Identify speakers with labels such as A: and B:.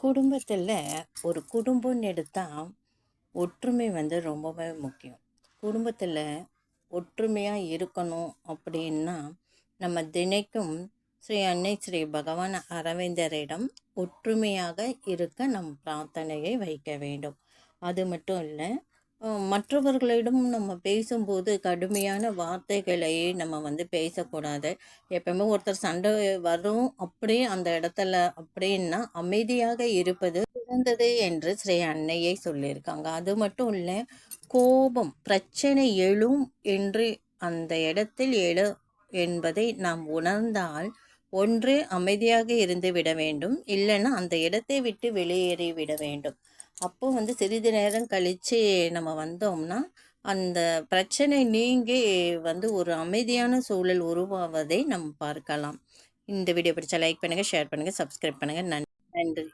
A: குடும்பத்தில் ஒரு குடும்பம்னு எடுத்தால் ஒற்றுமை வந்து ரொம்பவே முக்கியம். குடும்பத்தில் ஒற்றுமையாக இருக்கணும் அப்படின்னா நம்ம தினைக்கும் ஸ்ரீ அன்னை ஸ்ரீ பகவான் அரவிந்தரிடம் ஒற்றுமையாக இருக்க நம் பிரார்த்தனையை வைக்க வேண்டும். அது மட்டும் இல்லை மற்றவர்களிடம் நம்ம பேசும்போது கடுமையான வார்த்தைகளை நம்ம வந்து பேசக்கூடாது. எப்பவுமே ஒருத்தர் சண்டை வரும் அப்படியே அந்த இடத்துல அப்படின்னா அமைதியாக இருப்பது சிறந்தது என்று ஸ்ரீ அன்னையை சொல்லியிருக்காங்க. அது மட்டும் இல்லை கோபம் பிரச்சனை எழும் என்று அந்த இடத்தில் எழு என்பதை நாம் உணர்ந்தால் ஒன்று அமைதியாக இருந்து விட வேண்டும். இல்லைன்னா அந்த இடத்தை விட்டு வெளியேறி விட வேண்டும். அப்போ வந்து சிறிது நேரம் கழித்து நம்ம வந்தோம்னா அந்த பிரச்சனை நீங்கி வந்து ஒரு அமைதியான சூழல் உருவாவதை நம்ம பார்க்கலாம். இந்த வீடியோ பிடிச்சா லைக் பண்ணுங்கள் ஷேர் பண்ணுங்கள் சப்ஸ்கிரைப் பண்ணுங்கள் நன்றி.